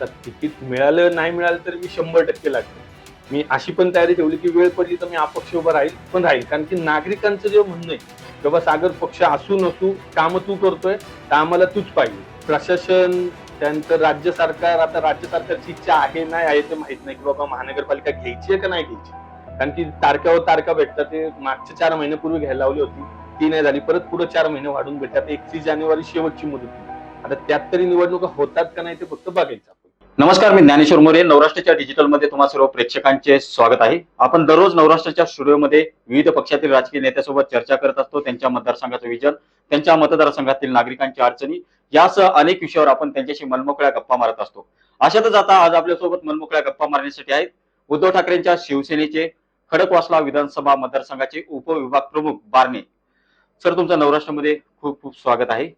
आता तिकीट मिळालं नाही मिळालं तर मी शंभर टक्के लागतो मी अशी पण तयारी ठेवली की वेळ पडली तर मी अपक्ष उभं राहील पण राहील. कारण की नागरिकांचं जे म्हणणं आहे की बाबा सागर पक्ष असू नसू काम तू करतोय तर आम्हाला तूच पाहिजे. प्रशासन त्यानंतर राज्य सरकार आता राज्य सरकारची इच्छा आहे नाही आहे ते माहीत नाही की बाबा महानगरपालिका घ्यायची आहे का नाही घ्यायची. कारण की तारख्यावर तारखा भेटतात ते मागच्या चार महिन्यापूर्वी घ्यायला लावली होती ती नाही झाली. परत पुढे चार महिने वाढून भेटतात. एकतीस जानेवारी शेवटची मुदत. आता त्यात तरी निवडणुका होतात का नाही ते फक्त बघायचं. नमस्कार मी ज्ञानेश्वर मोरे. नवराष्ट्राच्या डिजिटलमध्ये तुम्हाला सर्व प्रेक्षकांचे स्वागत आहे. आपण दररोज नवराष्ट्राच्या स्टुडिओमध्ये विविध पक्षातील राजकीय नेत्यासोबत चर्चा करत असतो. त्यांच्या मतदारसंघाचं विजन त्यांच्या मतदारसंघातील नागरिकांच्या अडचणी यासह अनेक विषयावर आपण त्यांच्याशी मनमोकळ्या गप्पा मारत असतो. अशातच आता आज आपल्यासोबत मनमोकळ्या गप्पा मारण्यासाठी आहेत उद्धव ठाकरेंच्या शिवसेनेचे खडकवासला विधानसभा मतदारसंघाचे उपविभाग प्रमुख बारणे. सर तुमचं नवराष्ट्रामध्ये खूप खूप स्वागत आहे.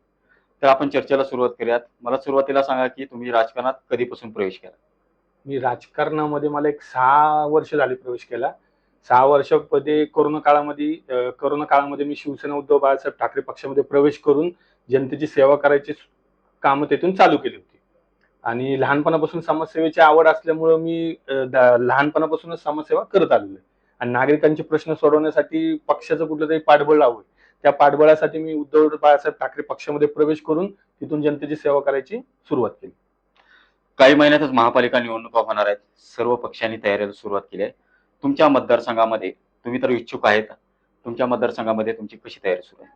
तर आपण चर्चेला सुरुवात करूयात. मला सुरुवातीला सांगा की तुम्ही राजकारणात कधीपासून प्रवेश केला? मी राजकारणामध्ये मला एक सहा वर्ष झाली प्रवेश केला. सहा वर्षामध्ये कोरोना काळामध्ये कोरोना काळामध्ये मी शिवसेना उद्धव बाळासाहेब ठाकरे पक्षामध्ये प्रवेश करून जनतेची सेवा करायची कामं तिथून चालू केली होती. आणि लहानपणापासून समाजसेवेची आवड असल्यामुळं मी लहानपणापासूनच समाजसेवा करत आलेलो आहे. आणि नागरिकांचे प्रश्न सोडवण्यासाठी पक्षाचं कुठलं तरी पाठबळ लावू त्या पाठबळासाठी मी उद्धव बाळासाहेब ठाकरे पक्षामध्ये प्रवेश करून तिथून जनतेची सेवा करायची सुरुवात केली. काही महिन्यातच महापालिका निवडणुका होणार आहेत. सर्व पक्षांनी तयारीला सुरुवात केली आहे. तुमच्या मतदारसंघामध्ये तुम्ही तर इच्छुक आहेत. तुमच्या मतदारसंघामध्ये तुमची कशी तयारी सुरू आहे?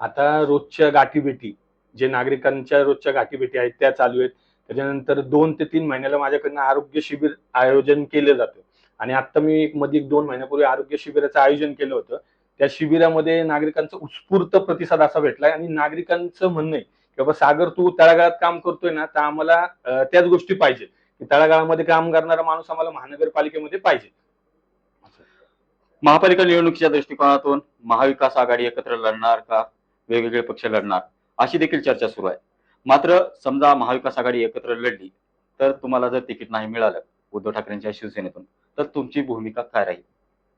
आता रोजच्या गाठीभेटी जे नागरिकांच्या रोजच्या गाठीभेटी आहेत त्या चालू आहेत. त्याच्यानंतर दोन ते तीन महिन्याला माझ्याकडनं आरोग्य शिबिर आयोजन केलं जातं. आणि आता मी एक मध्ये दोन महिन्यापूर्वी आरोग्य शिबिराचं आयोजन केलं होतं. त्या शिबिरामध्ये नागरिकांचा उत्स्फूर्त प्रतिसाद असा भेटलाय आणि नागरिकांचं म्हणणं आहे की बाबा सागर तू तळागाळात काम करतोय ना तर आम्हाला त्याच गोष्टी पाहिजे. की तळागाळामध्ये काम करणारा माणूस आम्हाला महानगरपालिकेमध्ये पाहिजे. महापालिका निवडणुकीच्या दृष्टिकोनातून महाविकास आघाडी एकत्र लढणार का? वेगवेगळे पक्ष लढणार. अशी देखील चर्चा सुरू आहे. मात्र समजा महाविकास आघाडी एकत्र लढली तर तुम्हाला जर तिकीट नाही मिळालं उद्धव ठाकरेंच्या शिवसेनेतून तर तुमची भूमिका काय राहील?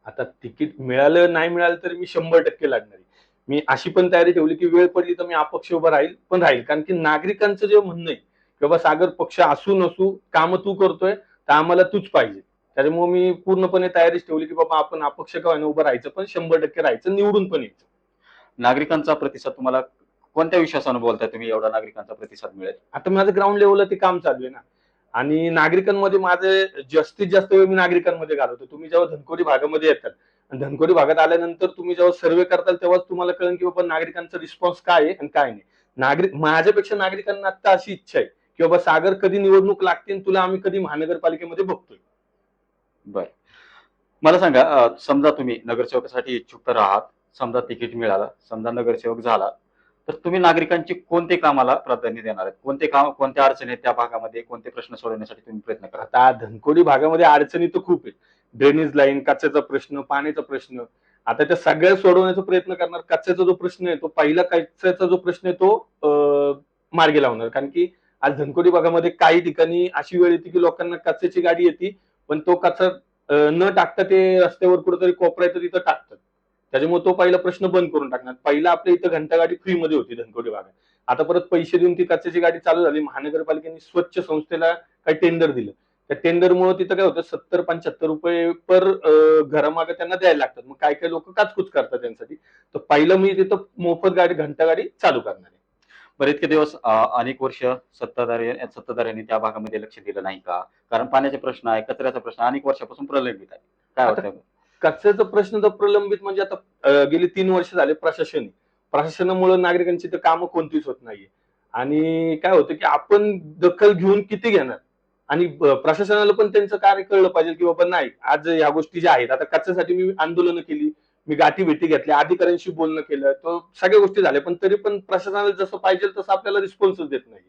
आता तिकीट मिळालं नाही मिळालं तर मी शंभर टक्के लागणार. आहे. मी अशी पण तयारी ठेवली की वेळ पडली तर मी अपक्ष उभं राहील पण राहील. कारण की नागरिकांचं जे म्हणणं आहे की बाबा सागर पक्ष असू नसू काम तू करतोय तर आम्हाला तूच पाहिजे. त्याच्यामुळे मी पूर्णपणे तयारीच ठेवली की बाबा आपण अपक्ष का उभं राहायचं पण शंभर टक्के राहायचं निवडून पण यायचं. नागरिकांचा प्रतिसाद तुम्हाला कोणत्या विश्वासानं बोलताय तुम्ही? एवढा नागरिकांचा प्रतिसाद मिळेल. आता माझं ग्राउंड लेवलला ते काम चालू आहे ना. आणि नागरिकांमध्ये माझे जास्तीत जास्त वेळ मी नागरिकांमध्ये घालवतो. तुम्ही जेव्हा धनकोरी भागामध्ये येतात आणि धनकोरी भागात आल्यानंतर तुम्ही जेव्हा सर्वे करताल तेव्हाच तुम्हाला कळेल की बाबा नागरिकांचा रिस्पॉन्स काय आहे आणि काय नाही. नागरिक माझ्यापेक्षा नागरिकांना आता अशी इच्छा आहे की बाबा सागर कधी निवडणूक लागते आणि तुला आम्ही कधी महानगरपालिकेमध्ये बघतोय. बर. मला सांगा समजा तुम्ही नगरसेवकासाठी इच्छुक तर आहात समजा तिकीट मिळालं समजा नगरसेवक झाला तर तुम्ही नागरिकांची कोणते कामाला प्राधान्य देणार आहेत? कोणते काम कोणत्या अडचणी आहेत त्या भागामध्ये? कोणते प्रश्न सोडवण्यासाठी तुम्ही प्रयत्न करा? आता धनकोडी भागामध्ये अडचणी तर खूप आहेत. ड्रेनेज लाईन कचऱ्याचा प्रश्न पाण्याचा प्रश्न. आता त्या सगळ्या सोडवण्याचा प्रयत्न करणार कचऱ्याचा जो प्रश्न आहे तो पहिला कचऱ्याचा जो प्रश्न आहे तो मार्गी लावणार. कारण की आज धनकोडी भागामध्ये काही ठिकाणी अशी वेळ येते की लोकांना कचऱ्याची गाडी येते पण तो कचरा न टाकता ते रस्त्यावर कुठेतरी कोपरा येतो तिथं टाकतात. त्याच्यामुळे तो पहिला प्रश्न बंद करून टाकणार. पहिला आपल्या इथं घंटा गाडी फ्रीमध्ये होती धनकोडी भागात. आता परत पैसे देऊन ती कचऱ्याची गाडी चालू झाली. महानगरपालिकेने स्वच्छ संस्थेला काही टेंडर दिलं. त्या टेंडरमुळे तिथं काय होतं सत्तर पंच्याहत्तर रुपये पर घरामागे त्यांना द्यायला लागतात. मग काय काय लोक काचकूच करतात त्यांसाठी. तर पहिलं मी तिथं मोफत गाडी घंटा गाडी चालू करणार आहे. बरेच इतके दिवस अनेक वर्ष सत्ताधारी सत्ताधाऱ्यांनी त्या भागामध्ये लक्ष दिलं नाही का? कारण पाण्याचे प्रश्न आहे कचऱ्याचा प्रश्न अनेक वर्षापासून प्रलंबित आहे. काय होतं वाटतं कचऱ्याचा प्रश्न तर प्रलंबित म्हणजे आता गेली तीन वर्ष झाले प्रशासन प्रशासनामुळे नागरिकांची तर कामं कोणतीच होत नाहीये. आणि काय होतं की आपण दखल घेऊन किती घेणार? आणि प्रशासनाला पण त्यांचं कार्य कळलं पाहिजे की बाबा नाही आज ह्या गोष्टी ज्या आहेत आता कचऱ्यासाठी मी आंदोलनं केली मी गाठी भेटी घेतल्या अधिकाऱ्यांशी बोलणं केलं तर सगळ्या गोष्टी झाल्या पण तरी पण प्रशासनाला जसं पाहिजे तसं आपल्याला रिस्पॉन्सच देत नाही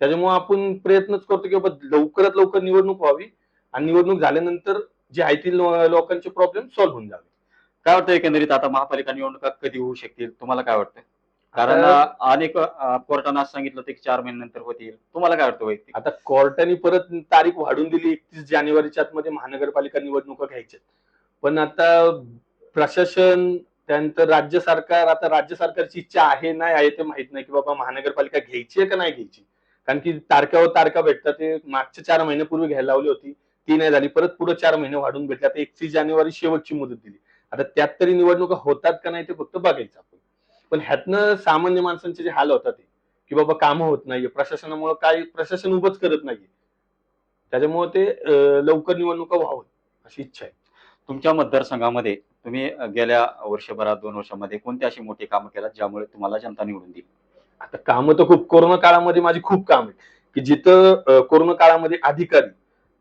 त्याच्यामुळे आपण प्रयत्नच करतो की बाबा लवकरात लवकर निवडणूक व्हावी. आणि निवडणूक झाल्यानंतर जे आहे ती लोकांचे प्रॉब्लेम सॉल्व्ह होऊन जावे. काय वाटतं एकंदरीत आता महापालिका निवडणुका कधी होऊ शकतील? तुम्हाला काय वाटतं? कारण अनेक कोर्टानं असं सांगितलं की चार महिन्यानंतर होतील. तुम्हाला काय वाटतं वैयक्तिक? आता कोर्टाने परत तारीख वाढून दिली एकतीस जानेवारीच्या आतमध्ये महानगरपालिका निवडणुका घ्यायच्या पण आता प्रशासन त्यानंतर राज्य सरकार आता राज्य सरकारची इच्छा आहे नाही आहे ते माहीत नाही की बाबा महानगरपालिका घ्यायची आहे का नाही घ्यायची? कारण की तारखावर तारखा भेटतात. ते मागच्या चार महिन्यापूर्वी घ्यायला लावली होती. ती नाही झाली. परत पुढे चार महिने वाढून भेटले. आता एकतीस जानेवारी शेवटची मुदत दिली. आता त्यात तरी निवडणुका होतात का नाही ते फक्त बघायचं आपण. पण ह्यातनं सामान्य माणसांचे जे हाल होतात ते की बाबा कामं होत नाहीये प्रशासनामुळे काय प्रशासन उभंच करत नाहीये. त्याच्यामुळे ते लवकर निवडणुका व्हावं अशी इच्छा आहे. तुमच्या मतदारसंघामध्ये तुम्ही गेल्या वर्षभरात दोन वर्षामध्ये कोणती अशी मोठी कामं केल्यात ज्यामुळे तुम्हाला जनता निवडून दिली? आता कामं तर खूप कोरोना काळामध्ये माझी खूप काम आहे की जिथं कोरोना काळामध्ये अधिकारी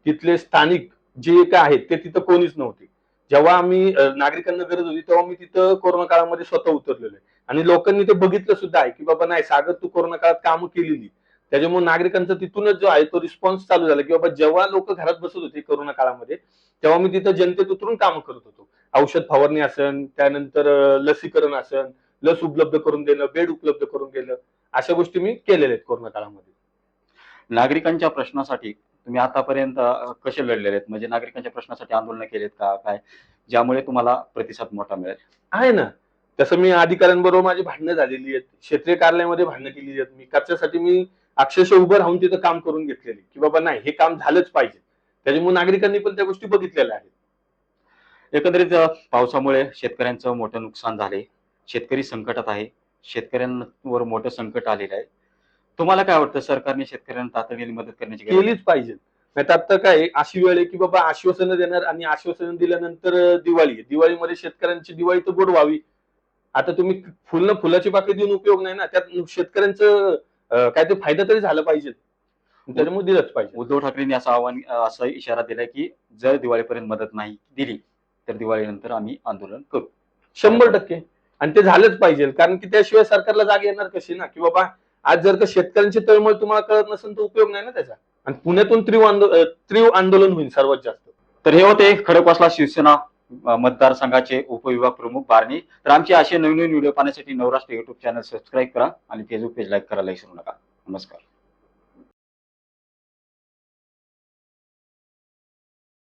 तिथले स्थानिक जे काय आहेत ते तिथं कोणीच नव्हते. जेव्हा आम्ही नागरिकांना गरज होती तेव्हा मी तिथं कोरोना काळामध्ये स्वतः उतरलेलो आहे. आणि लोकांनी ते बघितलं सुद्धा आहे की बाबा नाही सागर तू कोरोना काळात कामं केलेली. त्याच्यामुळे नागरिकांचा तिथूनच जो आहे तो रिस्पॉन्स चालू झाला की बाबा जेव्हा लोक घरात बसत होते कोरोना काळामध्ये तेव्हा मी तिथं जनतेत उतरून कामं करत होतो. औषध फवारणी असन त्यानंतर लसीकरण असन लस उपलब्ध करून देणं बेड उपलब्ध करून देणं अशा गोष्टी मी केलेल्या आहेत कोरोना काळामध्ये. नागरिकांच्या प्रश्नासाठी तुम्ही आतापर्यंत कसे लढलेले आहेत? म्हणजे नागरिकांच्या प्रश्नासाठी आंदोलन केलेत का? काय? ज्यामुळे तुम्हाला प्रतिसाद मोठा मिळेल. आहे ना. तसं मी अधिकाऱ्यांबरोबर माझी भांडणं झालेली आहेत. क्षेत्रीय कार्यालयामध्ये भांडणं केलेली आहेत. मी कचऱ्यासाठी मी अक्षरशः उभं राहून तिथं काम करून घेतलेली की बाबा नाही हे काम झालंच पाहिजे. त्याच्यामुळे नागरिकांनी पण त्या गोष्टी बघितलेल्या आहेत. एकंदरीत पावसामुळे शेतकऱ्यांचं मोठं नुकसान झाले शेतकरी संकटात आहे. शेतकऱ्यांवर मोठं संकट आलेलं आहे. तुम्हाला काय वाटतं? सरकारने शेतकऱ्यांना तातडीने मदत करण्याची गरज? केलीच पाहिजे. नाही आता काय अशी वेळ आहे की बाबा आश्वासनं देणार आणि आश्वासनं दिल्यानंतर दिवाळी आहे. दिवाळीमध्ये शेतकऱ्यांची दिवाळी तर गोड व्हावी. आता तुम्ही फुल फुलाची पाकळी देऊन उपयोग नाही ना. त्यात शेतकऱ्यांचं काय ते फायदा तरी झाला पाहिजे. त्याच्यामुळे दिलंच पाहिजे. उद्धव ठाकरेंनी असं आव्हान असा इशारा दिलाय की जर दिवाळीपर्यंत मदत नाही दिली तर दिवाळीनंतर आम्ही आंदोलन करू. शंभर टक्के. आणि ते झालंच पाहिजे. कारण की त्याशिवाय सरकारला जाग येणार कशी ना? की बाबा आज जर का शेतकऱ्यांची तळमळ तुम्हाला कळत नसेल तर उपयोग नाही ना त्याचा. आणि पुण्यातून त्रिव आंदोलन तीव्र आंदोलन होईल सर्वात जास्त. तर हे होते खडकवासला शिवसेना मतदारसंघाचे उपविभाग प्रमुख बारणी. तर आमचे असे नवीन नवीन व्हिडिओ पाहण्यासाठी नवराष्ट्र युट्यूब चॅनल सबस्क्राईब करा आणि फेसबुक पेज लाईक करायला विसरू नका. नमस्कार.